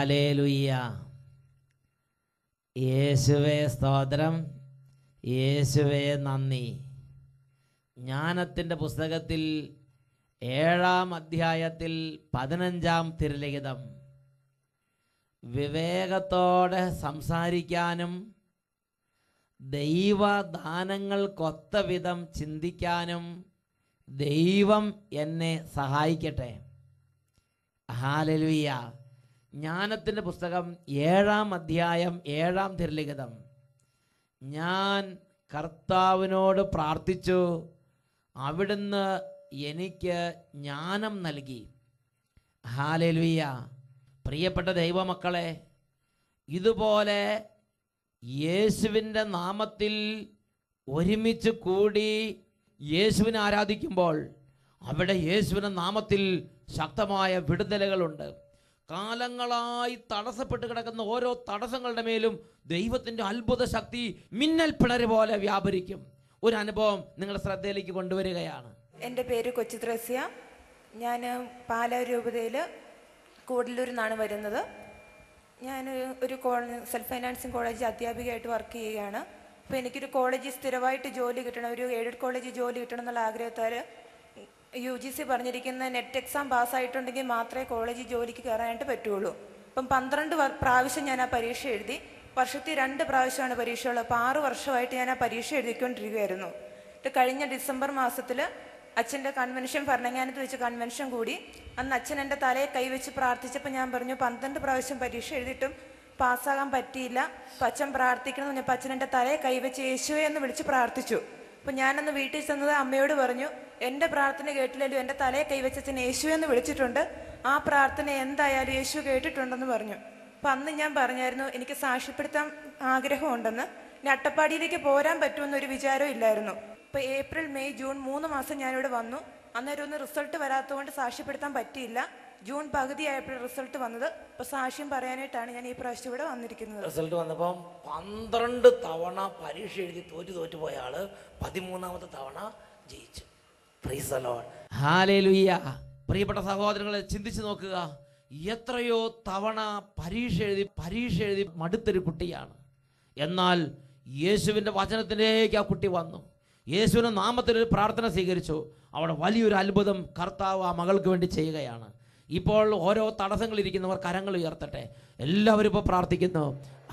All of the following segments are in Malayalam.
ഹാലേലുയ്യ. യേശുവേ സ്തോത്രം യേശുവേ നന്ദി. ജ്ഞാനത്തിന്റെ പുസ്തകത്തിൽ ഏഴാം അധ്യായത്തിൽ പതിനഞ്ചാം തിരുലിഖിതം. വിവേകത്തോടെ സംസാരിക്കാനും ദൈവദാനങ്ങൾക്കൊത്ത വിധം ചിന്തിക്കാനും ദൈവം എന്നെ സഹായിക്കട്ടെ. ഹാലലുയ്യ. ജ്ഞാനത്തിന്റെ പുസ്തകം ഏഴാം അധ്യായം ഏഴാം തിരുലിഖിതം. ഞാൻ കർത്താവിനോട് പ്രാർത്ഥിച്ചു അവിടുന്ന് എനിക്ക് ജ്ഞാനം നൽകി. ഹാലലുയ്യ പ്രിയപ്പെട്ട ദൈവമക്കളെ ഇതുപോലെ യേശുവിന്റെ നാമത്തിൽ ഒരുമിച്ച് കൂടി യേശുവിനെ ആരാധിക്കുമ്പോൾ അവിടെ യേശുവിന്റെ നാമത്തിൽ ശക്തമായ വിടുതലുകളുണ്ട്. കാലങ്ങളായി തടസ്സപ്പെട്ട് കിടക്കുന്ന ഓരോ തടസ്സങ്ങളുടെ മേലും ദൈവത്തിന്റെ അത്ഭുത ശക്തി മിന്നൽ പിണര് പോലെ വ്യാപരിക്കും. ഒരു അനുഭവം നിങ്ങളുടെ ശ്രദ്ധയിലേക്ക് കൊണ്ടുവരികയാണ്. എന്റെ പേര് കൊച്ചു ത്രസ്യ. ഞാൻ പാലാ രൂപതയിൽ കൂടലൂരിൽ നിന്നാണ് വരുന്നത്. ഞാൻ ഒരു കോളേജ് സെൽഫ് ഫൈനാൻസിങ് കോളേജ് അധ്യാപികയായിട്ട് വർക്ക് ചെയ്യുകയാണ്. അപ്പോൾ എനിക്കൊരു കോളേജിൽ സ്ഥിരമായിട്ട് ജോലി കിട്ടണം ഒരു എയ്ഡഡ് കോളേജിൽ ജോലി കിട്ടണം എന്നുള്ള ആഗ്രഹത്താൽ യു ജി സി പറഞ്ഞിരിക്കുന്ന നെറ്റ് എക്സാം പാസ്സായിട്ടുണ്ടെങ്കിൽ മാത്രമേ കോളേജിൽ ജോലിക്ക് കയറാനായിട്ട് പറ്റുള്ളൂ. അപ്പം പന്ത്രണ്ട് പ്രാവശ്യം ഞാൻ ആ പരീക്ഷ എഴുതി. വർഷത്തിൽ രണ്ട് പ്രാവശ്യമാണ് പരീക്ഷയുള്ളത് അപ്പോൾ ആറ് വർഷമായിട്ട് ഞാൻ ആ പരീക്ഷ എഴുതിക്കൊണ്ടിരിക്കുകയായിരുന്നു. എന്നിട്ട് കഴിഞ്ഞ ഡിസംബർ മാസത്തിൽ അച്ഛന്റെ കൺവെൻഷൻ ഭരണങ്ങാനത്ത് വെച്ച് കൺവെൻഷൻ കൂടി. അന്ന് അച്ഛൻ എന്റെ തലയെ കൈവച്ച് പ്രാർത്ഥിച്ചപ്പോൾ ഞാൻ പറഞ്ഞു പന്ത്രണ്ട് പ്രാവശ്യം പരീക്ഷ എഴുതിയിട്ടും പാസ്സാകാൻ പറ്റിയില്ല. അപ്പം അച്ഛൻ പ്രാർത്ഥിക്കണം എന്ന് പറഞ്ഞപ്പോൾ അച്ഛൻ എന്റെ തലയെ കൈവച്ച് യേശുവെ എന്ന് വിളിച്ച് പ്രാർത്ഥിച്ചു. അപ്പം ഞാനന്ന് വീട്ടിൽ ചെന്നത് അമ്മയോട് പറഞ്ഞു എന്റെ പ്രാർത്ഥന കേട്ടില്ലെങ്കിലും എന്റെ തലയെ കൈവച്ച് യേശു എന്ന് വിളിച്ചിട്ടുണ്ട്. ആ പ്രാർത്ഥന എന്തായാലും യേശു കേട്ടിട്ടുണ്ടെന്ന് പറഞ്ഞു. അപ്പം അന്ന് ഞാൻ പറഞ്ഞായിരുന്നു എനിക്ക് സാക്ഷ്യപ്പെടുത്താൻ ആഗ്രഹമുണ്ടെന്ന്. ഇനി അട്ടപ്പാടിയിലേക്ക് പോരാൻ പറ്റുമെന്നൊരു വിചാരം ഇല്ലായിരുന്നു. ഇപ്പൊ ഏപ്രിൽ മെയ് ജൂൺ മൂന്ന് മാസം ഞാനിവിടെ വന്നു. അന്നേരം ഒന്ന് റിസൾട്ട് വരാത്തതുകൊണ്ട് സാക്ഷ്യപ്പെടുത്താൻ പറ്റിയില്ല. ജൂൺ പകുതി ആയപ്പോൾ റിസൾട്ട് വന്നത്. ഇപ്പൊ സാക്ഷ്യം പറയാനായിട്ടാണ് ഞാൻ ഈ പ്രാവശ്യം ഇവിടെ വന്നിരിക്കുന്നത്. റിസൾട്ട് വന്നപ്പം പന്ത്രണ്ട് തവണ പരീക്ഷ എഴുതി തോറ്റു തോറ്റു പോയ ആൾ പതിമൂന്നാമത്തെ തവണ ജയിച്ചു. പ്രിയപ്പെട്ട സഹോദരങ്ങളെ ചിന്തിച്ചു നോക്കുക. എത്രയോ തവണ പരീക്ഷ എഴുതി പരീക്ഷ എഴുതി മടുത്തൊരു കുട്ടിയാണ്. എന്നാൽ യേശുവിന്റെ വചനത്തിലേക്ക് ആ കുട്ടി വന്നു. യേശുവിന്റെ നാമത്തിൽ ഒരു പ്രാർത്ഥന സ്വീകരിച്ചു. അവിടെ വലിയൊരു അത്ഭുതം കർത്താവ് ആ മകൾക്ക് വേണ്ടി ചെയ്യുകയാണ്. ഇപ്പോൾ ഓരോ തടസ്സങ്ങളിരിക്കുന്നവർ കരങ്ങൾ ഉയർത്തട്ടെ. എല്ലാവരും ഇപ്പോൾ പ്രാർത്ഥിക്കുന്നു.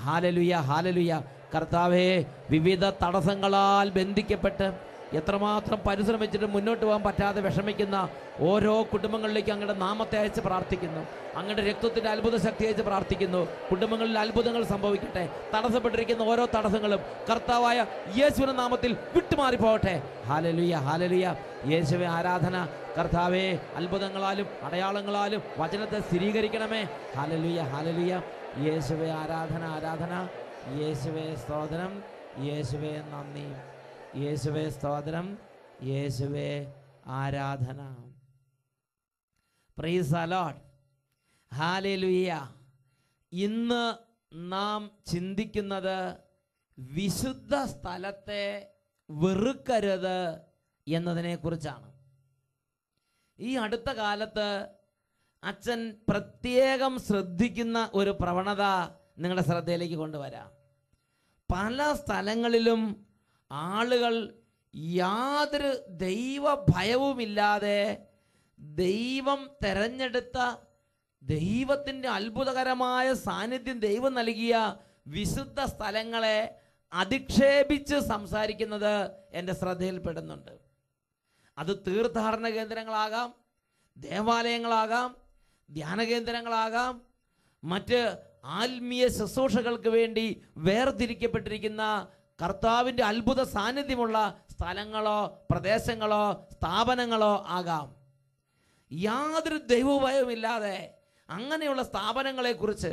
ഹാലലുയ ഹാലലുയ കർത്താവെ വിവിധ തടസ്സങ്ങളാൽ ബന്ധിക്കപ്പെട്ട് എത്രമാത്രം പരിശ്രമിച്ചിട്ട് മുന്നോട്ട് പോകാൻ പറ്റാതെ വിഷമിക്കുന്ന ഓരോ കുടുംബങ്ങളിലേക്ക് അങ്ങയുടെ നാമത്തെ അയച്ച് പ്രാർത്ഥിക്കുന്നു. അങ്ങയുടെ രക്തത്തിന്റെ അത്ഭുത ശക്തി അയച്ച് പ്രാർത്ഥിക്കുന്നു. കുടുംബങ്ങളിൽ അത്ഭുതങ്ങൾ സംഭവിക്കട്ടെ. തടസ്സപ്പെട്ടിരിക്കുന്ന ഓരോ തടസ്സങ്ങളും കർത്താവായ യേശുവിന്റെ നാമത്തിൽ വിട്ടുമാറി വിട്ടുമാറിപ്പോകട്ടെ. ഹാലലുയ ഹാലലുയ യേശുവെ ആരാധന. കർത്താവേ അത്ഭുതങ്ങളാലും അടയാളങ്ങളാലും വചനത്തെ സ്ഥിരീകരിക്കണമേ. ഹാലലുയ ഹാലലുയ യേശുവെ ആരാധന ആരാധന. യേശുവെ സ്തോത്രം. യേശുവെ നന്ദി. യേശുവെ സ്തോത്രം യേശുവെ ആരാധന. പ്രൈസ് അലോട്ട് ഹാലേലുയ്യ ഇന്ന് നാം ചിന്തിക്കുന്നത് വിശുദ്ധ സ്ഥലത്തെ വെറുക്കരുത് എന്നതിനെക്കുറിച്ചാണ്. ഈ അടുത്ത കാലത്ത് അച്ഛൻ പ്രത്യേകം ശ്രദ്ധിക്കുന്ന ഒരു പ്രവണത നിങ്ങളുടെ ശ്രദ്ധയിലേക്ക് കൊണ്ടുവരാം. പല സ്ഥലങ്ങളിലും ആളുകൾ യാതൊരു ദൈവ ഭയവുമില്ലാതെ ദൈവം തെരഞ്ഞെടുത്ത ദൈവത്തിന്റെ അത്ഭുതകരമായ സാന്നിധ്യം ദൈവം നൽകിയ വിശുദ്ധ സ്ഥലങ്ങളെ അധിക്ഷേപിച്ച് സംസാരിക്കുന്നത് എന്റെ ശ്രദ്ധയിൽപ്പെടുന്നുണ്ട്. അത് തീർത്ഥാടന കേന്ദ്രങ്ങളാകാം ദേവാലയങ്ങളാകാം ധ്യാന കേന്ദ്രങ്ങളാകാം മറ്റ് ആത്മീയ ശുശ്രൂഷകൾക്ക് വേണ്ടി വേർതിരിക്കപ്പെട്ടിരിക്കുന്ന കർത്താവിന്റെ അത്ഭുത സാന്നിധ്യമുള്ള സ്ഥലങ്ങളോ പ്രദേശങ്ങളോ സ്ഥാപനങ്ങളോ ആകാം. യാതൊരു ദൈവഭയവുമില്ലാതെ അങ്ങനെയുള്ള സ്ഥാപനങ്ങളെക്കുറിച്ച്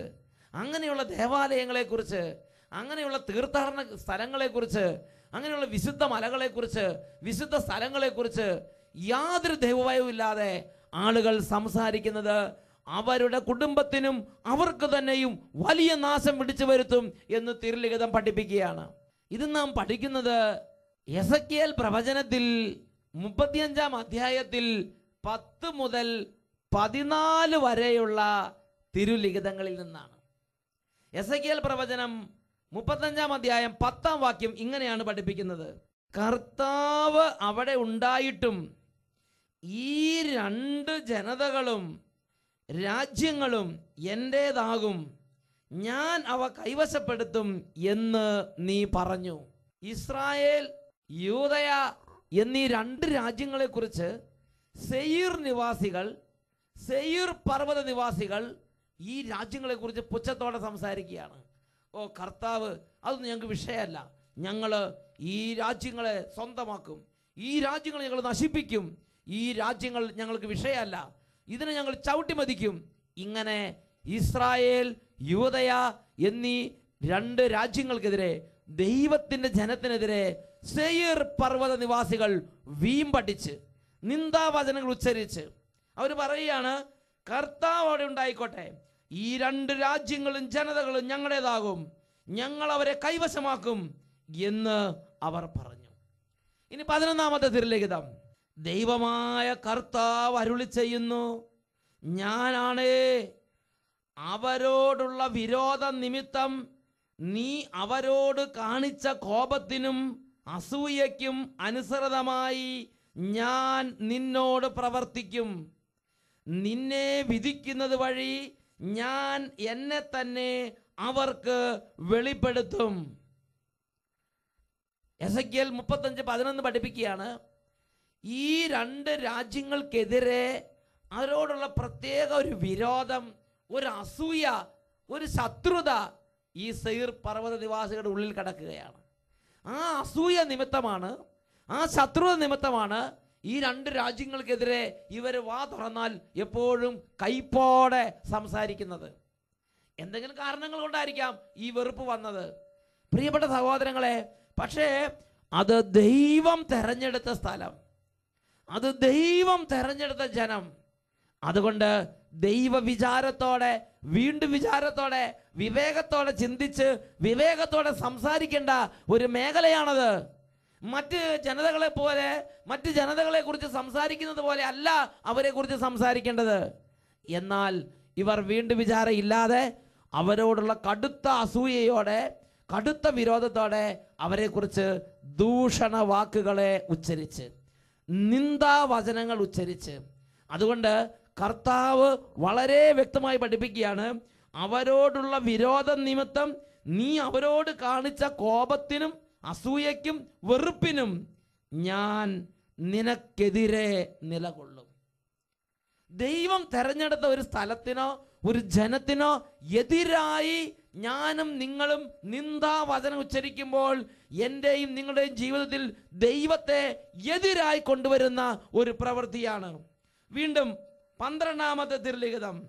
അങ്ങനെയുള്ള ദേവാലയങ്ങളെക്കുറിച്ച് അങ്ങനെയുള്ള തീർത്ഥാടന സ്ഥലങ്ങളെക്കുറിച്ച് അങ്ങനെയുള്ള വിശുദ്ധ മലകളെക്കുറിച്ച് വിശുദ്ധ സ്ഥലങ്ങളെക്കുറിച്ച് യാതൊരു ദൈവഭയവുമില്ലാതെ ആളുകൾ സംസാരിക്കുന്നത് അവരുടെ കുടുംബത്തിനും അവർക്ക് തന്നെയും വലിയ നാശം പിടിച്ചു വരുത്തും എന്ന് തിരുലിഖിതം പഠിപ്പിക്കുകയാണ്. ഇത് നാം പഠിക്കുന്നത് എസക്കിയൽ പ്രവചനത്തിൽ മുപ്പത്തിയഞ്ചാം അധ്യായത്തിൽ പത്ത് മുതൽ പതിനാല് വരെയുള്ള തിരുലിഖിതങ്ങളിൽ നിന്നാണ്. എസ് എ പ്രവചനം മുപ്പത്തഞ്ചാം അധ്യായം പത്താം വാക്യം ഇങ്ങനെയാണ് പഠിപ്പിക്കുന്നത്. കർത്താവ് അവിടെ ഉണ്ടായിട്ടും ഈ രണ്ട് ജനതകളും രാജ്യങ്ങളും എന്റേതാകും ഞാൻ അവ കൈവശപ്പെടുത്തും എന്ന് നീ പറഞ്ഞു. ഇസ്രായേൽ യൂതയ എന്നീ രണ്ട് രാജ്യങ്ങളെക്കുറിച്ച് സെയ്യർ നിവാസികൾ സെയ്യർ പർവത നിവാസികൾ ഈ രാജ്യങ്ങളെക്കുറിച്ച് പുച്ഛത്തോടെ സംസാരിക്കുകയാണ്. ഓ കർത്താവ് അതൊന്നും ഞങ്ങൾക്ക് വിഷയമല്ല. ഞങ്ങൾ ഈ രാജ്യങ്ങളെ സ്വന്തമാക്കും. ഈ രാജ്യങ്ങൾ ഞങ്ങൾ നശിപ്പിക്കും. ഈ രാജ്യങ്ങൾ ഞങ്ങൾക്ക് വിഷയമല്ല. ഇതിനെ ഞങ്ങൾ ചവിട്ടിമതിക്കും. ഇങ്ങനെ ഇസ്രായേൽ യൂതയ എന്നീ രണ്ട് രാജ്യങ്ങൾക്കെതിരെ ദൈവത്തിന്റെ ജനത്തിനെതിരെ സെയർ പർവത നിവാസികൾ വീമ്പടിച്ച് നിന്ദാവചനങ്ങൾ ഉച്ചരിച്ച്. അവർ പറയുകയാണ് കർത്താവ് അവിടെ ഉണ്ടായിക്കോട്ടെ. ഈ രണ്ട് രാജ്യങ്ങളും ജനതകളും ഞങ്ങളുടേതാകും. ഞങ്ങൾ അവരെ കൈവശമാക്കും എന്ന് അവർ പറഞ്ഞു. ഇനി പതിനൊന്നാമത്തെ തിരുലിഖിതം. ദൈവമായ കർത്താവ് അരുളി ചെയ്യുന്നു ഞാനാണേ അവരോടുള്ള വിരോധ നിമിത്തം നീ അവരോട് കാണിച്ച കോപത്തിനും അസൂയയ്ക്കും അനുസൃതമായി ഞാൻ നിന്നോട് പ്രവർത്തിക്കും. നിന്നെ വിധിക്കുന്നത് വഴി ഞാൻ എന്നെ തന്നെ അവർക്ക് വെളിപ്പെടുത്തും. എസ് എൽ മുപ്പത്തഞ്ച് പതിനൊന്ന് പഠിപ്പിക്കുകയാണ് ഈ രണ്ട് രാജ്യങ്ങൾക്കെതിരെ അവരോടുള്ള പ്രത്യേക ഒരു വിരോധം ഒരു അസൂയ ഒരു ശത്രുത ഈ സൈർ പർവത നിവാസികളുടെ ഉള്ളിൽ കിടക്കുകയാണ്. ആ അസൂയ നിമിത്തമാണ് ആ ശത്രുത നിമിത്തമാണ് ഈ രണ്ട് രാജ്യങ്ങൾക്കെതിരെ ഇവർ വാ തുറന്നാൽ എപ്പോഴും കൈപ്പോടെ സംസാരിക്കുന്നത്. എന്തെങ്കിലും കാരണങ്ങൾ കൊണ്ടായിരിക്കാം ഈ വെറുപ്പ് വന്നത്. പ്രിയപ്പെട്ട സഹോദരങ്ങളെ പക്ഷേ അത് ദൈവം തെരഞ്ഞെടുത്ത സ്ഥലം. അത് ദൈവം തെരഞ്ഞെടുത്ത ജനം. അതുകൊണ്ട് ദൈവ വിചാരത്തോടെ വീണ്ടും വിചാരത്തോടെ വിവേകത്തോടെ ചിന്തിച്ച് വിവേകത്തോടെ സംസാരിക്കേണ്ട ഒരു മേഖലയാണത്. മറ്റ് ജനതകളെ പോലെ മറ്റ് ജനതകളെ കുറിച്ച് സംസാരിക്കുന്നത് പോലെ അല്ല അവരെ കുറിച്ച് സംസാരിക്കേണ്ടത്. എന്നാൽ ഇവർ വീണ്ടും വിചാരം ഇല്ലാതെ അവരോടുള്ള കടുത്ത അസൂയയോടെ കടുത്ത വിരോധത്തോടെ അവരെക്കുറിച്ച് ദൂഷണ വാക്കുകളെ ഉച്ചരിച്ച് നിന്ദാവചനങ്ങൾ ഉച്ചരിച്ച്. അതുകൊണ്ട് കർത്താവ് വളരെ വ്യക്തമായി പഠിപ്പിക്കുകയാണ് അവരോടുള്ള വിരോധ നിമിത്തം നീ അവരോട് കാണിച്ച കോപത്തിനും അസൂയയ്ക്കും വെറുപ്പിനും ഞാൻ നിനക്കെതിരെ നിലകൊള്ളും. ദൈവം തെരഞ്ഞെടുത്ത ഒരു സ്ഥലത്തിനോ ഒരു ജനത്തിനോ എതിരായി ഞാനും നിങ്ങളും നിന്ദാവചനം ഉച്ചരിക്കുമ്പോൾ എന്റെയും നിങ്ങളുടെയും ജീവിതത്തിൽ ദൈവത്തെ എതിരായി കൊണ്ടുവരുന്ന ഒരു പ്രവൃത്തിയാണ്. വീണ്ടും പന്ത്രണ്ടാമത്തെ തിരുലിഖിതം.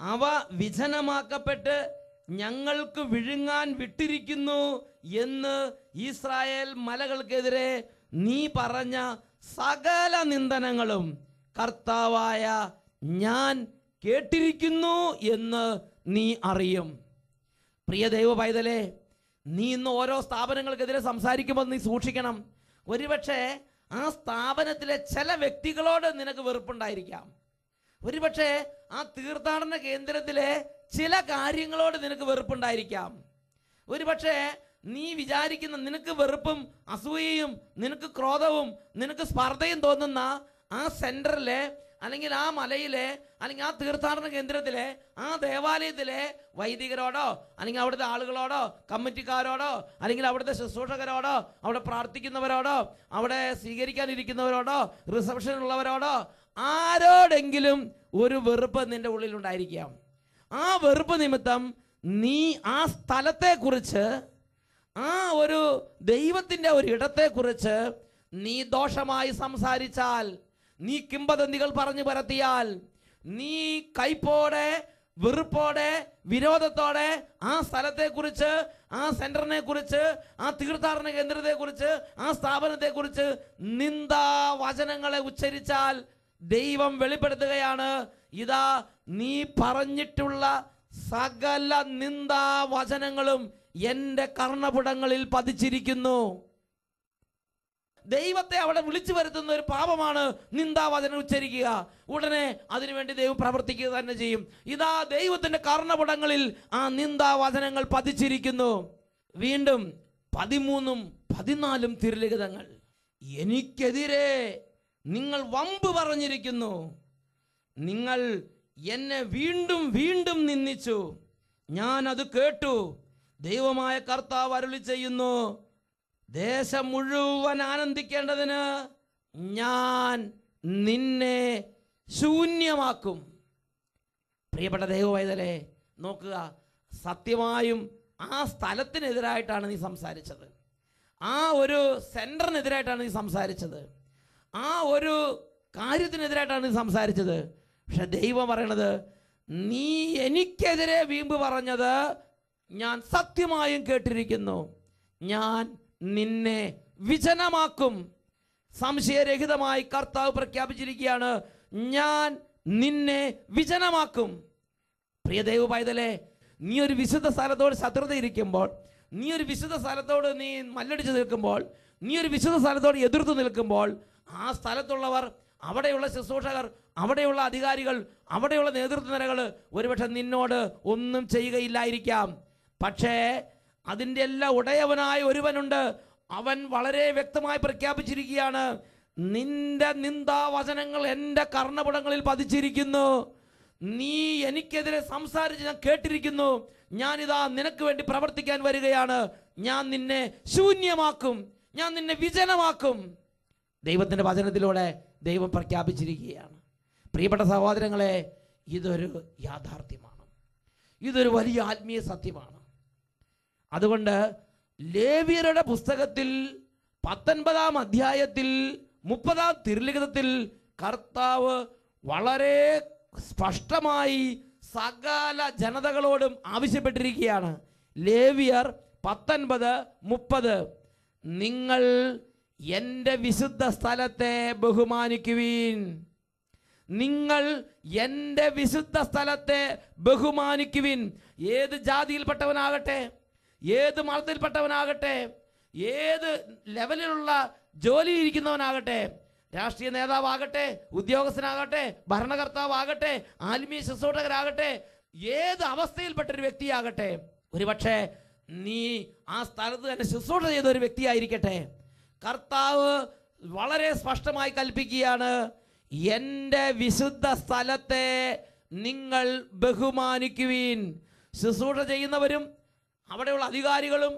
അവ വിജനമാക്കപ്പെട്ട് ഞങ്ങൾക്ക് വിഴുങ്ങാൻ വിട്ടിരിക്കുന്നു എന്ന് ഇസ്രായേൽ മലകൾക്കെതിരെ നീ പറഞ്ഞ സകല നിന്ദനങ്ങളും കർത്താവായ ഞാൻ കേട്ടിരിക്കുന്നു എന്ന് നീ അറിയും. പ്രിയ ദൈവ പൈതലേ നീ ഇന്ന് ഓരോ സ്ഥാപനങ്ങൾക്കെതിരെ സംസാരിക്കുമ്പോൾ നീ സൂക്ഷിക്കണം. ഒരുപക്ഷെ ആ സ്ഥാപനത്തിലെ ചില വ്യക്തികളോട് നിനക്ക് വെറുപ്പുണ്ടായിരിക്കാം. ഒരുപക്ഷെ ആ തീർത്ഥാടന കേന്ദ്രത്തിലെ ചില കാര്യങ്ങളോട് നിനക്ക് വെറുപ്പുണ്ടായിരിക്കാം. ഒരുപക്ഷെ നീ വിചാരിക്കുന്ന നിനക്ക് വെറുപ്പും അസൂയയും നിനക്ക് ക്രോധവും നിനക്ക് സ്പർദ്ധയും തോന്നുന്ന ആ സെന്ററിലെ അല്ലെങ്കിൽ ആ മലയിലെ അല്ലെങ്കിൽ ആ തീർത്ഥാടന കേന്ദ്രത്തിലെ ആ ദേവാലയത്തിലെ വൈദികരോടോ അല്ലെങ്കിൽ അവിടുത്തെ ആളുകളോടോ കമ്മിറ്റിക്കാരോടോ അല്ലെങ്കിൽ അവിടുത്തെ ശുശ്രൂഷകരോടോ അവിടെ പ്രാർത്ഥിക്കുന്നവരോടോ അവിടെ സ്വീകരിക്കാനിരിക്കുന്നവരോടോ റിസപ്ഷനുള്ളവരോടോ ആരോടെങ്കിലും ഒരു വെറുപ്പ് നിന്റെ ഉള്ളിലുണ്ടായിരിക്കാം ആ വെറുപ്പ് നിമിത്തം നീ ആ സ്ഥലത്തെക്കുറിച്ച് ആ ഒരു ദൈവത്തിന്റെ ഒരു ഇടത്തെക്കുറിച്ച് നീ ദോഷമായി സംസാരിച്ചാൽ നീ കിംബദന്തികൾ പറഞ്ഞു പരത്തിയാൽ നീ കൈപ്പോടെ വെറുപ്പോടെ വിരോധത്തോടെ ആ സ്ഥലത്തെക്കുറിച്ച് ആ സെന്ററിനെ കുറിച്ച് ആ തീർത്ഥാടന കേന്ദ്രത്തെക്കുറിച്ച് ആ സ്ഥാപനത്തെക്കുറിച്ച് നിന്ദാ വചനങ്ങളെ ഉച്ചരിച്ചാൽ ദൈവം വെളിപ്പെടുത്തുകയാണ് ഇതാ നീ പറഞ്ഞിട്ടുള്ള സകല നിന്ദാ വചനങ്ങളും എന്റെ കർണപുടങ്ങളിൽ പതിച്ചിരിക്കുന്നു. ദൈവത്തെ അവിടെ വിളിച്ചു വരുത്തുന്ന ഒരു പാപമാണ് നിന്ദാവചനം ഉച്ചരിക്കുക. ഉടനെ അതിനുവേണ്ടി ദൈവം പ്രവർത്തിക്കുക തന്നെ ചെയ്യും. ഇതാ ദൈവത്തിന്റെ കർണപുടങ്ങളിൽ ആ നിന്ദാവചനങ്ങൾ പതിച്ചിരിക്കുന്നു. വീണ്ടും പതിമൂന്നും പതിനാലും തിരുലിഖിതങ്ങൾ എനിക്കെതിരെ നിങ്ങൾ വമ്പ് പറഞ്ഞിരിക്കുന്നു. നിങ്ങൾ എന്നെ വീണ്ടും വീണ്ടും നിന്ദിച്ചു. ഞാൻ അത് കേട്ടു. ദൈവമായ കർത്താവ് അരുളി ചെയ്യുന്നു ദേശം മുഴുവൻ ആനന്ദിക്കേണ്ടതിന് ഞാൻ നിന്നെ ശൂന്യമാക്കും. പ്രിയപ്പെട്ട ദൈവവൈതലേ നോക്കുക സത്യമായും ആ സ്ഥലത്തിനെതിരായിട്ടാണ് നീ സംസാരിച്ചത്. ആ ഒരു സെന്ററിനെതിരായിട്ടാണ് നീ സംസാരിച്ചത്. ആ ഒരു കാര്യത്തിനെതിരായിട്ടാണ് സംസാരിച്ചത്. പക്ഷെ ദൈവം പറയണത് നീ എനിക്കെതിരെ വീമ്പ് പറഞ്ഞത് ഞാൻ സത്യമായും കേട്ടിരിക്കുന്നു. ഞാൻ നിന്നെ വിജനമാക്കും. സംശയരഹിതമായി കർത്താവ് പ്രഖ്യാപിച്ചിരിക്കുകയാണ് ഞാൻ നിന്നെ വിജനമാക്കും. പ്രിയ ദൈവ പൈതലേ നീ ഒരു വിശുദ്ധ സ്ഥലത്തോട് ശത്രുത ഇരിക്കുമ്പോൾ നീ ഒരു വിശുദ്ധ സ്ഥലത്തോട് നീ മല്ലടിച്ച് നിൽക്കുമ്പോൾ നീ ഒരു വിശുദ്ധ സ്ഥലത്തോട് എതിർത്ത് നിൽക്കുമ്പോൾ ആ സ്ഥലത്തുള്ളവർ അവിടെയുള്ള ശുശ്രൂഷകർ അവിടെയുള്ള അധികാരികൾ അവിടെയുള്ള നേതൃത്വ നിരകൾ ഒരുപക്ഷെ നിന്നോട് ഒന്നും ചെയ്യുകയില്ലായിരിക്കാം. പക്ഷേ അതിന്റെ എല്ലാം ഉടയവനായ ഒരുവനുണ്ട്. അവൻ വളരെ വ്യക്തമായി പ്രഖ്യാപിച്ചിരിക്കുകയാണ് നിന്റെ നിന്ദാവചനങ്ങൾ എന്റെ കർണപുടങ്ങളിൽ പതിച്ചിരിക്കുന്നു. നീ എനിക്കെതിരെ സംസാരിച്ച് ഞാൻ കേട്ടിരിക്കുന്നു. ഞാനിതാ നിനക്ക് വേണ്ടി പ്രവർത്തിക്കാൻ വരികയാണ്. ഞാൻ നിന്നെ ശൂന്യമാക്കും. ഞാൻ നിന്നെ വിജനമാക്കും. ദൈവത്തിന്റെ വചനത്തിലൂടെ ദൈവം പ്രഖ്യാപിച്ചിരിക്കുകയാണ്. പ്രിയപ്പെട്ട സഹോദരങ്ങളെ ഇതൊരു യാഥാർത്ഥ്യമാണ്. ഇതൊരു വലിയ ആത്മീയ സത്യമാണ്. അതുകൊണ്ട് ലേവിയരുടെ പുസ്തകത്തിൽ പത്തൊൻപതാം അധ്യായത്തിൽ മുപ്പതാം തിരുലിഖിതത്തിൽ കർത്താവ് വളരെ സ്പഷ്ടമായി സകല ജനതകളോടും ആവശ്യപ്പെട്ടിരിക്കുകയാണ്. ലേവിയർ പത്തൊൻപത് മുപ്പത്. നിങ്ങൾ എന്റെ വിശുദ്ധ സ്ഥലത്തെ ബഹുമാനിക്കുവീൻ. നിങ്ങൾ എന്റെ വിശുദ്ധ സ്ഥലത്തെ ബഹുമാനിക്കുവിൻ. ഏത് ജാതിയിൽപ്പെട്ടവനാകട്ടെ ഏത് മതത്തിൽപ്പെട്ടവനാകട്ടെ ഏത് ലെവലിലുള്ള ജോലി ഇരിക്കുന്നവനാകട്ടെ രാഷ്ട്രീയ നേതാവാകട്ടെ ഉദ്യോഗസ്ഥനാകട്ടെ ഭരണകർത്താവാകട്ടെ ആത്മീയ ശുശ്രൂഷകരാകട്ടെ ഏത് അവസ്ഥയിൽപ്പെട്ട ഒരു വ്യക്തിയാകട്ടെ ഒരുപക്ഷെ നീ ആ സ്ഥലത്ത് തന്നെ ശുശ്രൂഷ ചെയ്ത ഒരു വ്യക്തിയായിരിക്കട്ടെ. കർത്താവ് വളരെ സ്പഷ്ടമായി കൽപ്പിക്കുകയാണ് എന്റെ വിശുദ്ധ സ്ഥലത്തെ നിങ്ങൾ ബഹുമാനിക്കുവീൻ. ശുശ്രൂഷ ചെയ്യുന്നവരും അവിടെയുള്ള അധികാരികളും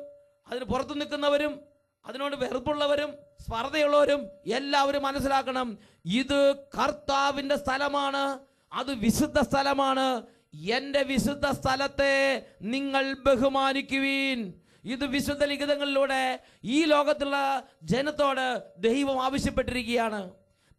അതിന് പുറത്തു നിൽക്കുന്നവരും അതിനോട് വെറുപ്പുള്ളവരും സ്പർദ്ധയുള്ളവരും എല്ലാവരും മനസ്സിലാക്കണം ഇത് കർത്താവിന്റെ സ്ഥലമാണ് അത് വിശുദ്ധ സ്ഥലമാണ്. എന്റെ വിശുദ്ധ സ്ഥലത്തെ നിങ്ങൾ ബഹുമാനിക്കുവീൻ. ഇത് വിശുദ്ധ ലിഖിതങ്ങളിലൂടെ ഈ ലോകത്തുള്ള ജനത്തോട് ദൈവം ആവശ്യപ്പെട്ടിരിക്കുകയാണ്.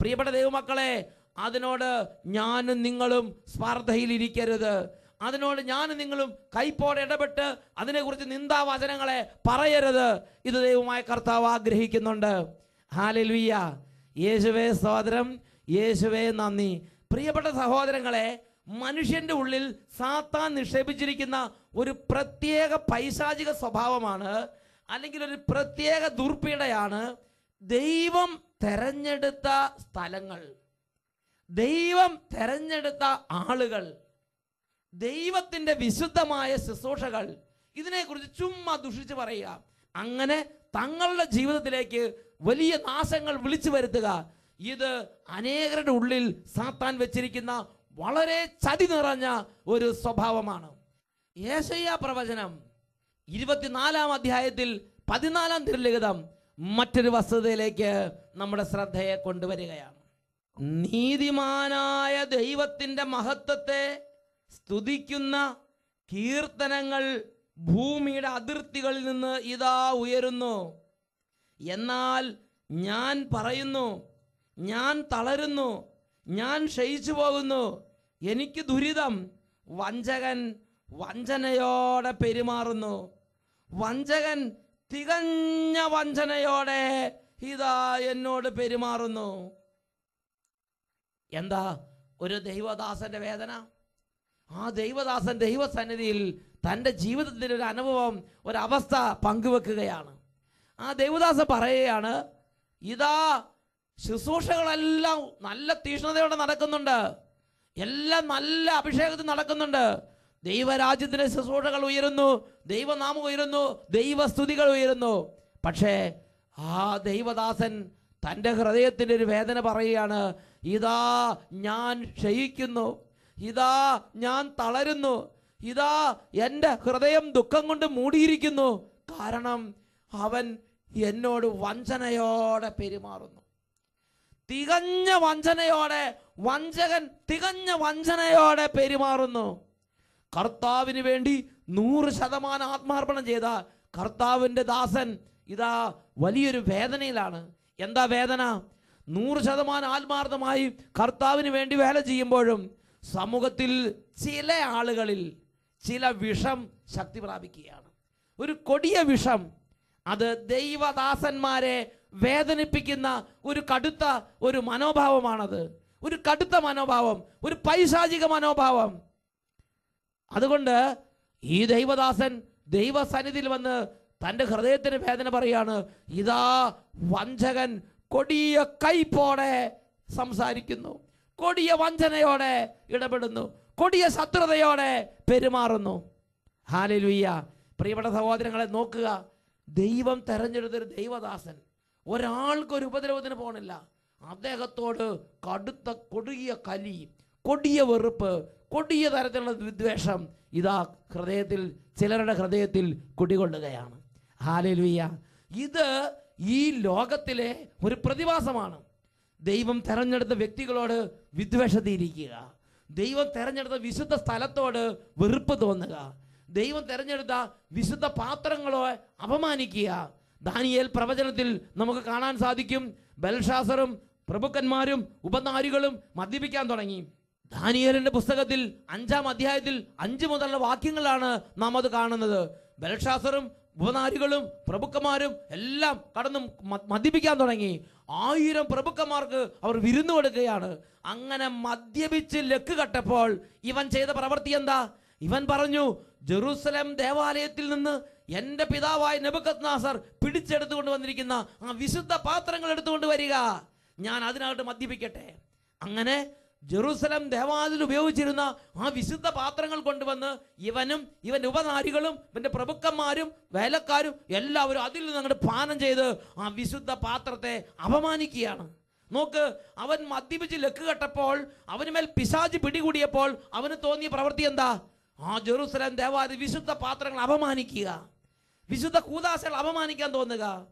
പ്രിയപ്പെട്ട ദൈവമക്കളെ അതിനോട് ഞാനും നിങ്ങളും സ്പർദ്ധയിലിരിക്കരുത് അതിനോട് ഞാനും നിങ്ങളും കൈപ്പോടെ ഇടപെട്ട് അതിനെക്കുറിച്ച് നിന്ദാവചനങ്ങളെ പറയരുത്. ഇത് ദൈവമായ കർത്താവ് ആഗ്രഹിക്കുന്നുണ്ട്. ഹാലലുയ്യ യേശുവേ സഹോദരം യേശുവേ നന്ദി. പ്രിയപ്പെട്ട സഹോദരങ്ങളെ മനുഷ്യന്റെ ഉള്ളിൽ സാത്താൻ നിക്ഷേപിച്ചിരിക്കുന്ന ഒരു പ്രത്യേക പൈശാചിക സ്വഭാവമാണ് അല്ലെങ്കിൽ ഒരു പ്രത്യേക ദുർപീഡയാണ് ദൈവം തെരഞ്ഞെടുത്ത സ്ഥലങ്ങൾ ദൈവം തെരഞ്ഞെടുത്ത ആളുകൾ ദൈവത്തിന്റെ വിശുദ്ധമായ ശുശ്രൂഷകൾ. ഇതിനെക്കുറിച്ച് ചുമ്മാ ദുഷിച്ച് പറയുക. അങ്ങനെ തങ്ങളുടെ ജീവിതത്തിലേക്ക് വലിയ നാശങ്ങൾ വിളിച്ചു വരുത്തുക. ഇത് അനേകരുടെ ഉള്ളിൽ സാത്താൻ വെച്ചിരിക്കുന്ന വളരെ ചതി നിറഞ്ഞ ഒരു സ്വഭാവമാണ്. യേശയ്യ പ്രവചനം ഇരുപത്തിനാലാം അധ്യായത്തിൽ പതിനാലാം തിരുലിഖിതം മറ്റൊരു വസ്തുതയിലേക്ക് നമ്മുടെ ശ്രദ്ധയെ കൊണ്ടുവരികയാണ്. നീതിമാനായ ദൈവത്തിന്റെ മഹത്വത്തെ സ്തുതിക്കുന്ന കീർത്തനങ്ങൾ ഭൂമിയുടെ അതിർത്തികളിൽ നിന്ന് ഇതാ ഉയരുന്നു. എന്നാൽ ഞാൻ പറയുന്നു ഞാൻ തളരുന്നു ഞാൻ ക്ഷയിച്ചു പോകുന്നു. എനിക്ക് ദുരിതം. വഞ്ചകൻ വഞ്ചനയോടെ പെരുമാറുന്നു. വഞ്ചകൻ തികഞ്ഞ വഞ്ചനയോടെ ഇതാ എന്നോട് പെരുമാറുന്നു. എന്താ ഒരു ദൈവദാസന്റെ വേദന? ആ ദൈവദാസൻ ദൈവസന്നിധിയിൽ തന്റെ ജീവിതത്തിന്റെ ഒരു അനുഭവം ഒരവസ്ഥ പങ്കുവെക്കുകയാണ്. ആ ദൈവദാസൻ പറയുകയാണ് ഇതാ ശുശ്രൂഷകളെല്ലാം നല്ല തീഷ്ണതയോടെ നടക്കുന്നുണ്ട്. എല്ലാം നല്ല അഭിഷേകത്തിൽ നടക്കുന്നുണ്ട്. ദൈവരാജ്യത്തിന്റെ ശുശ്രൂഷകൾ ഉയരുന്നു ദൈവനാമം ഉയരുന്നു ദൈവസ്തുതികൾ ഉയരുന്നു. പക്ഷേ ആ ദൈവദാസൻ തന്റെ ഹൃദയത്തിന്റെ ഒരു വേദന പറയുകയാണ് ഇതാ ഞാൻ ക്ഷയിക്കുന്നു ഇതാ ഞാൻ തളരുന്നു ഇതാ എന്റെ ഹൃദയം ദുഃഖം കൊണ്ട് മൂടിയിരിക്കുന്നു. കാരണം അവൻ എന്നോട് വഞ്ചനയോടെ പെരുമാറുന്നു. തികഞ്ഞ വഞ്ചനയോടെ വഞ്ചകൻ തികഞ്ഞ വഞ്ചനയോടെ പെരുമാറുന്നു. കർത്താവിന് വേണ്ടി നൂറ് ശതമാനം ആത്മാർപ്പണം ചെയ്ത കർത്താവിന്റെ ദാസൻ ഇതാ വലിയൊരു വേദനയിലാണ്. എന്താ വേദന? നൂറ് ശതമാനം ആത്മാർത്ഥമായി കർത്താവിന് വേണ്ടി വേല ചെയ്യുമ്പോഴും സമൂഹത്തിൽ ചില ആളുകളിൽ ചില വിഷം ശക്തി പ്രാപിക്കുകയാണ്. ഒരു കൊടിയ വിഷം. അത് ദൈവദാസന്മാരെ വേദനിപ്പിക്കുന്ന ഒരു കടുത്ത ഒരു മനോഭാവമാണത്. ഒരു കടുത്ത മനോഭാവം ഒരു പൈശാചിക മനോഭാവം. അതുകൊണ്ട് ഈ ദൈവദാസൻ ദൈവസന്നിധിയിൽ വന്ന് തന്റെ ഹൃദയത്തിന് വേദന പറയാണ് ഇതാ വഞ്ചകൻ കൊടിയ കൈപ്പോടെ സംസാരിക്കുന്നു കൊടിയ വഞ്ചനയോടെ ഇടപെടുന്നു കൊടിയ ശത്രുതയോടെ പെരുമാറുന്നു. ഹാലലുയ്യ. പ്രിയപ്പെട്ട സഹോദരങ്ങളെ നോക്കുക ദൈവം തെരഞ്ഞെടുത്തൊരു ദൈവദാസൻ ഒരാൾക്കൊരു ഉപദ്രവത്തിന് പോകണില്ല അദ്ദേഹത്തോട് കടുത്ത കൊടിയ കലി കൊടിയ വെറുപ്പ് കൊടിയ തരത്തിലുള്ള വിദ്വേഷം ഇതാ ഹൃദയത്തിൽ ചിലരുടെ ഹൃദയത്തിൽ കുടികൊള്ളുകയാണ്. ഹാലലുയ്യ ഇത് ഈ ലോകത്തിലെ ഒരു പ്രതിഭാസമാണ്. ദൈവം തെരഞ്ഞെടുത്ത വ്യക്തികളോട് വിദ്വേഷത്തിരിക്കുക ദൈവം തെരഞ്ഞെടുത്ത വിശുദ്ധ സ്ഥലത്തോട് വെറുപ്പ് തോന്നുക. ദൈവം തെരഞ്ഞെടുത്ത വിശുദ്ധ പാത്രങ്ങളോ അപമാനിക്കുക. ദാനിയേൽ പ്രവചനത്തിൽ നമുക്ക് കാണാൻ സാധിക്കും. ബൽഷാസറും പ്രഭുക്കന്മാരും ഉപനാരികളും മദ്യപിക്കാൻ തുടങ്ങി. ദാനിയേലിന്റെ പുസ്തകത്തിൽ അഞ്ചാം അധ്യായത്തിൽ അഞ്ച് മുതലുള്ള വാക്യങ്ങളാണ് നാം അത് കാണുന്നത്. ബൽഷാസറും ഉപനാരികളും പ്രഭുക്കന്മാരും എല്ലാം കടന്ന് മദ്യപിക്കാൻ തുടങ്ങി. ആയിരം പ്രഭുക്കന്മാർക്ക് അവർ വിരുന്നു കൊടുക്കുകയാണ്. അങ്ങനെ മദ്യപിച്ച് ലക്ക് കട്ടപ്പോൾ ഇവൻ ചെയ്ത പ്രവൃത്തി എന്താ? ഇവൻ പറഞ്ഞു ജെറൂസലം ദേവാലയത്തിൽ നിന്ന് എന്റെ പിതാവായ നെബുക്കത് നാസർ പിടിച്ചെടുത്തുകൊണ്ട് വന്നിരിക്കുന്ന ആ വിശുദ്ധ പാത്രങ്ങൾ എടുത്തുകൊണ്ട് വരിക. ഞാൻ അതിനകത്ത് മദ്യപിക്കട്ടെ. അങ്ങനെ ജെറൂസലം ദേവാലയത്തിൽ ഉപയോഗിച്ചിരുന്ന ആ വിശുദ്ധ പാത്രങ്ങൾ കൊണ്ടുവന്ന് ഇവനും ഇവന്റെ ഉപനാരികളും ഇവന്റെ പ്രഭുക്കന്മാരും വേലക്കാരും എല്ലാവരും അതിൽ നിന്ന് അങ്ങോട്ട് പാനം ചെയ്ത് ആ വിശുദ്ധ പാത്രത്തെ അപമാനിക്കുകയാണ്. നോക്ക് അവൻ മദ്യപിച്ച് ലക്ക് കെട്ടപ്പോൾ അവന് മേൽ പിശാചി പിടികൂടിയപ്പോൾ അവന് തോന്നിയ പ്രവൃത്തി എന്താ? ആ ജെറൂസലം ദേവാലയ വിശുദ്ധ പാത്രങ്ങൾ അപമാനിക്കുക. വിശുദ്ധ കൂതാശകൾ അപമാനിക്കാൻ തോന്നുക.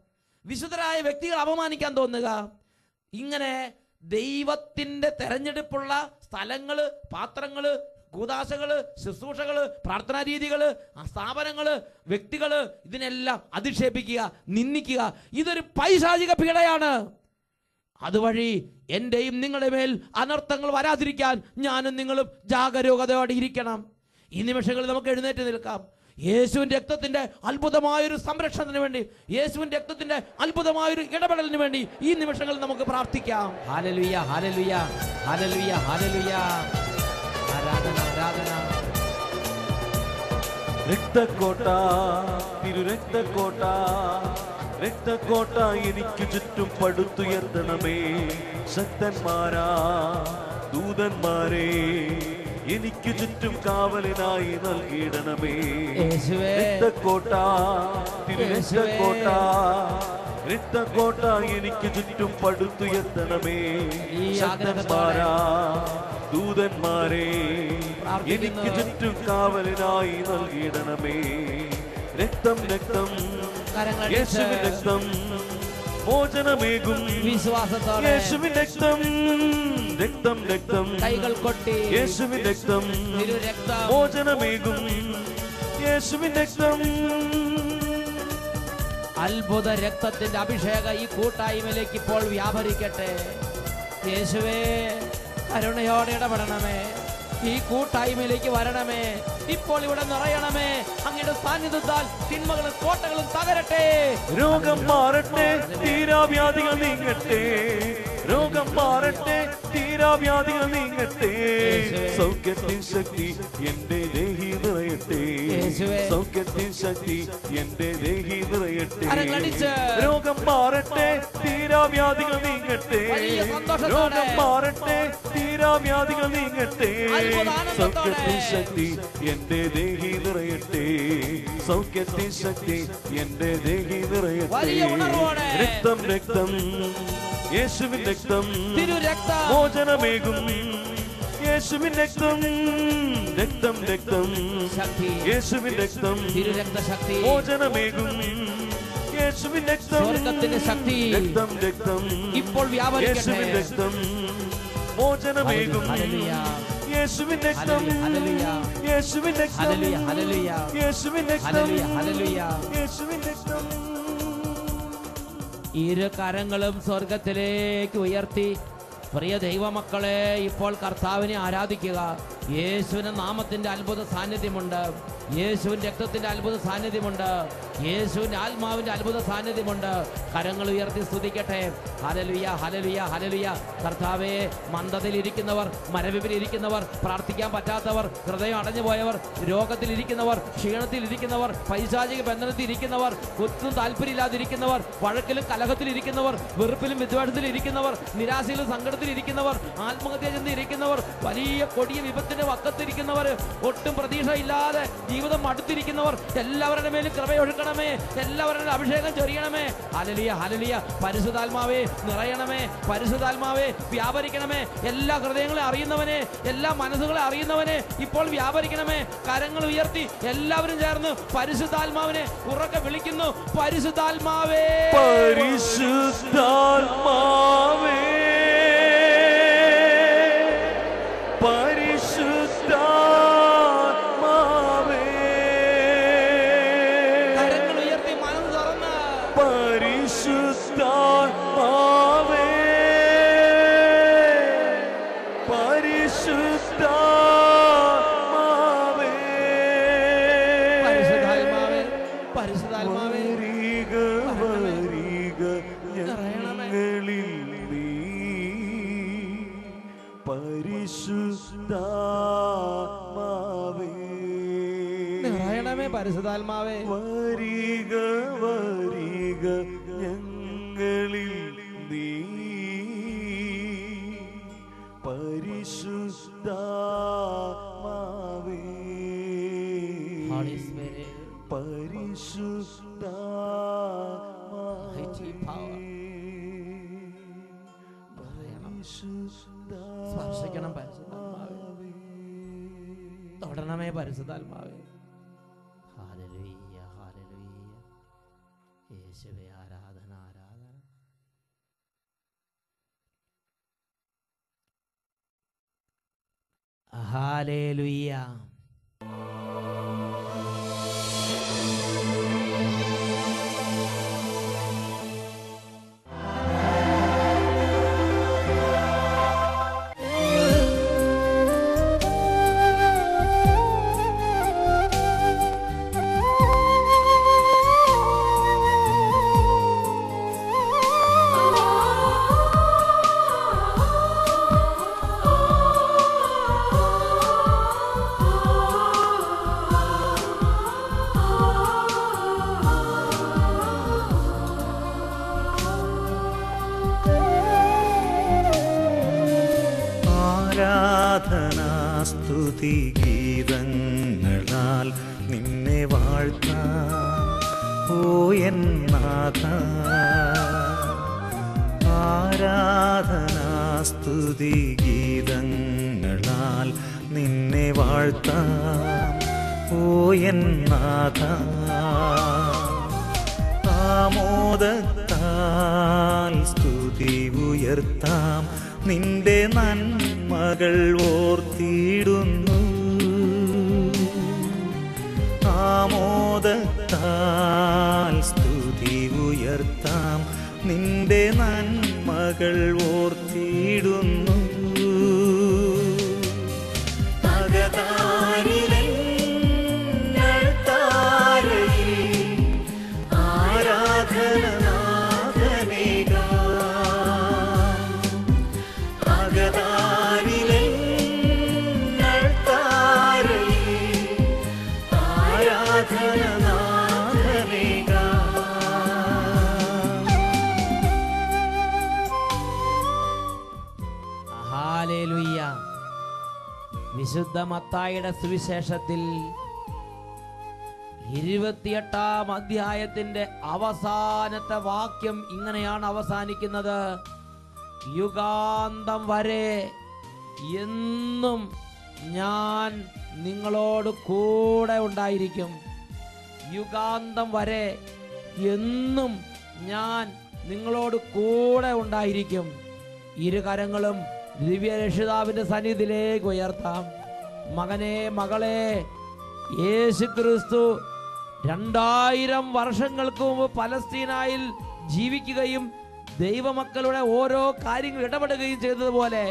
വിശുദ്ധരായ വ്യക്തികൾ അപമാനിക്കാൻ തോന്നുക. ഇങ്ങനെ ദൈവത്തിന്റെ തെരഞ്ഞെടുപ്പുള്ള സ്ഥലങ്ങൾ പാത്രങ്ങൾ കൂതാശകൾ ശുശ്രൂഷകൾ പ്രാർത്ഥനാ രീതികൾ സ്ഥാപനങ്ങൾ വ്യക്തികൾ ഇതിനെല്ലാം അധിക്ഷേപിക്കുക നിന്ദിക്കുക. ഇതൊരു പൈശാചിക പീഡയാണ്. അതുവഴി എന്റെയും നിങ്ങളുടെ മേൽ അനർത്ഥങ്ങൾ വരാതിരിക്കാൻ ഞാനും നിങ്ങളും ജാഗരൂകതയോടെ ഇരിക്കണം. ഈ നിമിഷങ്ങളിൽ നമുക്ക് എഴുന്നേറ്റ് നിൽക്കാം. യേശുവിന്റെ രക്തത്തിന്റെ അത്ഭുതമായൊരു സംരക്ഷണത്തിന് വേണ്ടി യേശുവിന്റെ രക്തത്തിന്റെ അത്ഭുതമായൊരു ഇടപെടലിന് വേണ്ടി ഈ നിമിഷങ്ങളിൽ നമുക്ക് പ്രാർത്ഥിക്കാം. ഹാലലുയ ഹാലലുയ ഹാലലുയ ഹാലലുയ ആരാധന ആരാധന. രക്തക്കോട്ട തിരു രക്തക്കോട്ട എനിക്ക് ചുറ്റും പടുത്തുയർത്തണമേ. ശക്തന്മാരാ ദൂതന്മാരെ എനിക്ക് ചുറ്റും കാവലിനായി നൽകിയിടണമേ. രക്തക്കോട്ട തിരുരക്തക്കോട്ട രക്തക്കോട്ട എനിക്ക് ചുറ്റും പടുത്തുയർത്തണമേ. ശക്തന്മാരാ ദൂതന്മാരെ എനിക്ക് ചുറ്റും കാവലിനായി നൽകിയിടണമേ. രക്തം രക്തം യേശുവിൻ രക്തം മോചനമേകും. വിശ്വാസത്തോടെ. യേശുവിൻ രക്തം രക്തം രക്തം. കൈകൾ കൊട്ടി. യേശുവിൻ രക്തം. മോചനമേകും. യേശുവിൻ രക്തം. അത്ഭുത രക്തത്തിന്റെ അഭിഷേക ഈ കൂട്ടായ്മയിലേക്ക് ഇപ്പോൾ വ്യാപരിക്കട്ടെ. യേശുവേ കരുണയോടെ ഇടപെടണമേ. ഈ കൂട്ടായ്മയിലേക്ക് വരണമേ. ഇപ്പോൾ ഇവിടെ നിറയണമേ. അങ്ങയുടെ സാന്നിധ്യത്താൽ തിന്മകളും കോട്ടകളും തകരട്ടെ. രോഗം മാറട്ടെ. തീരാവ്യാധികൾ നീങ്ങട്ടെ. രോഗം മാറട്ടെ തീരാവ്യാധികൾ നീങ്ങട്ടെ. സൗഖ്യത്തിൻ ശക്തി എന്റെ ദേഹി നിറയട്ടെ. സൗഖ്യത്തിൻ ശക്തി എന്റെ ദേഹി നിറയട്ടെ. രോഗം മാറട്ടെ തീരാവ്യാധികൾ നീങ്ങട്ടെ. രോഗം മാറട്ടെ തീരാവ്യാധികൾ നീങ്ങട്ടെ. സൗഖ്യത്തിൻ ശക്തി എന്റെ ദേഹി നിറയട്ടെ. സൗഖ്യത്തിൻ ശക്തി എന്റെ ദേഹി നിറയട്ടെ. രക്തം രക്തം. യേശുവിൻ രക്തം തിരു രക്തം മോചനമേകും യേശുവിൻ രക്തം രക്തം രക്തം യേശുവിൻ രക്തം തിരു രക്തശക്തി മോചനമേകും യേശുവിൻ രക്തം സ്വർഗത്തിന്റെ ശക്തി രക്തം രക്തം ഇപ്പോൾ വ്യാപരിക്കട്ടെ. യേശുവിൻ രക്തം മോചനമേകും. യേശുവിൻ രക്തം. യേശുവിൻ രക്തം. യേശുവിൻ രക്തം. യേശുവിൻ രക്തം ഇരു കരങ്ങളും സ്വർഗത്തിലേക്ക് ഉയർത്തി. പ്രിയ ദൈവമക്കളെ ഇപ്പോൾ കർത്താവിനെ ആരാധിക്കുക. യേശുവിന്റെ നാമത്തിന്റെ അത്ഭുത സാന്നിധ്യമുണ്ട്. യേശുവിന്റെ രക്തത്തിന്റെ അത്ഭുത സാന്നിധ്യമുണ്ട്. യേശുവിന്റെ ആത്മാവിന്റെ അത്ഭുത സാന്നിധ്യമുണ്ട്. കരങ്ങൾ ഉയർത്തി സ്തുതിക്കട്ടെ. ഹലലുയ ഹലലുയ ഹലലുയ കർത്താവെ മന്ദതയിലിരിക്കുന്നവർ മരവിപ്പിലിരിക്കുന്നവർ പ്രാർത്ഥിക്കാൻ പറ്റാത്തവർ ഹൃദയം അടഞ്ഞുപോയവർ രോഗത്തിലിരിക്കുന്നവർ ക്ഷീണത്തിലിരിക്കുന്നവർ പൈശാചിക ബന്ധനത്തിൽ ഇരിക്കുന്നവർ ഒന്നും താല്പര്യമില്ലാതിരിക്കുന്നവർ വഴക്കിലും കലഹത്തിലിരിക്കുന്നവർ വെറുപ്പിലും വിദ്വേഷത്തിലിരിക്കുന്നവർ നിരാശയിലും സങ്കടത്തിലിരിക്കുന്നവർ ആത്മഹത്യ ചെന്നിരിക്കുന്നവർ വലിയ കൊടിയ വിപത്തിന്റെ വക്കത്തിരിക്കുന്നവർ ഒട്ടും പ്രതീക്ഷയില്ലാതെ ജീവിതം അടുത്തിരിക്കുന്നവർ എല്ലാവരുടെ മേലും കൃപയൊഴുക്കണമേ എല്ലാവരുടെ അഭിഷേകം ചൊരിയണമേ. ഹലലിയ ഹലലിയ പരിശുദ്ധാത്മാവേ നിറയണമേ പരിശുദ്ധാത്മാവേ വ്യാപരിക്കണമേ. എല്ലാ ഹൃദയങ്ങളെ അറിയുന്നവനെ എല്ലാ മനസ്സുകളെ അറിയുന്നവനെ ഇപ്പോൾ വ്യാപരിക്കണമേ. കരങ്ങൾ ഉയർത്തി എല്ലാവരും ചേർന്ന് പരിശുദ്ധാത്മാവിനെ ഉറക്കെ വിളിക്കുന്നു. പരിശുദ്ധാത്മാവേ. പരിശുദ്ധാത്മാവേ. Holy Spirit, തൊടണമേ പരിശുദ്ധാത്മാവേ ഹാലലുയ്യ ആരാധന ആരാധന. ഹാലേലുയ്യ ഓർത്തിടുന്നു. മത്തായിയുടെ സുവിശേഷത്തിൽ ഇരുപത്തിയെട്ടാം അധ്യായത്തിന്റെ അവസാനത്തെ വാക്യം ഇങ്ങനെയാണ് അവസാനിക്കുന്നത്. യുഗാന്തം വരെ എന്നും ഞാൻ നിങ്ങളോട് കൂടെ ഉണ്ടായിരിക്കും. യുഗാന്തം വരെ എന്നും ഞാൻ നിങ്ങളോട് കൂടെ ഉണ്ടായിരിക്കും. ഇരുകരങ്ങളും ദിവ്യരക്ഷിതാവിന്റെ സന്നിധിയിലേക്ക് ഉയർത്താം. മകനെ മകളെ യേശു ക്രിസ്തു രണ്ടായിരം വർഷങ്ങൾക്ക് മുമ്പ് പലസ്തീനായിൽ ജീവിക്കുകയും ദൈവമക്കളുടെ ഓരോ കാര്യങ്ങൾ ഇടപെടുകയും ചെയ്തതുപോലെ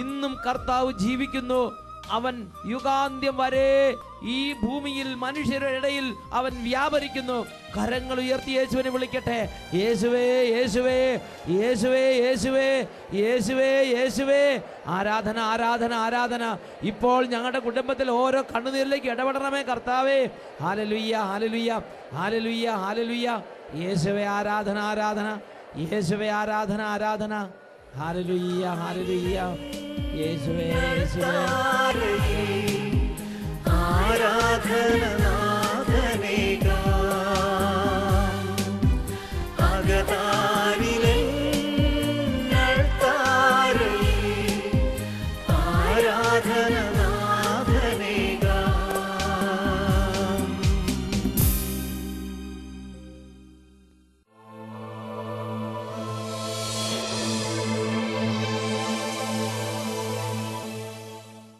ഇന്നും കർത്താവ് ജീവിക്കുന്നു. അവൻ യുഗാന്ത്യം വരെ ഈ ഭൂമിയിൽ മനുഷ്യരുടെ ഇടയിൽ അവൻ വ്യാപരിക്കുന്നു. കരങ്ങൾ ഉയർത്തി യേശുവിനെ വിളിക്കട്ടെ. യേശുവേ യേശുവേ യേശുവേ യേശുവേ യേശുവേ യേശുവേ. ആരാധന ആരാധന ആരാധന. ഇപ്പോൾ ഞങ്ങളുടെ കുടുംബത്തിൽ ഓരോ കണ്ണുനീരിലേക്ക് ഇടപെടണമേ കർത്താവേ. ഹാലലുയ്യ ഹാലലുയ്യ ഹാലലുയ്യ ഹാലലുയ്യ. യേശുവേ ആരാധന ആരാധന. യേശുവേ ആരാധന ആരാധന. ഹാലലുയ്യ ഹാലലുയ്യ. യേശുവേ ആരാധന